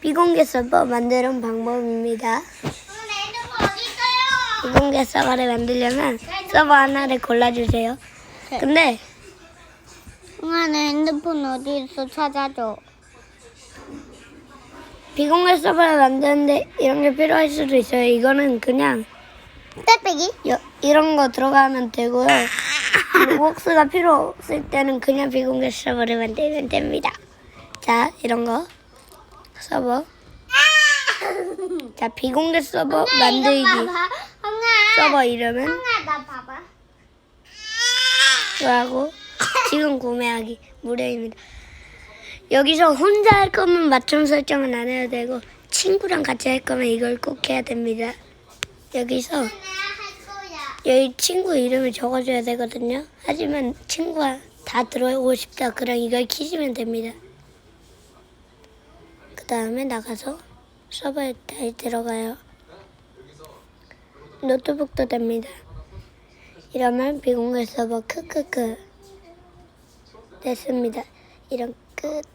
비공개 서버 만드는 방법입니다. 비공개 서버를 만들려면 서버 하나를 골라주세요. 근데 응아 내 핸드폰 어디 있어 찾아줘. 비공개 서버를 만드는데 이런 게 필요할 수도 있어요. 이거는 그냥 떼빼기? 여- 이런 거 들어가면 되고요. 로벅스가 필요 없을 때는 그냥 비공개 서버를 만들면 됩니다. 자, 이런 거 서버. 자, 비공개 서버 만들기. 서버 이름은 형아 나 봐봐. 뭐하고 지금 구매하기 무료입니다. 여기서 혼자 할 거면 맞춤 설정은 안 해도 되고 친구랑 같이 할 거면 이걸 꼭 해야 됩니다. 여기서. 여기 친구 이름을 적어줘야 되거든요. 하지만 친구가 다 들어오고 싶다. 그럼 이걸 키시면 됩니다. 그 다음에 나가서 서버에 다시 들어가요. 노트북도 됩니다. 이러면 비공개 서버 크크크 됐습니다. 이런 끝.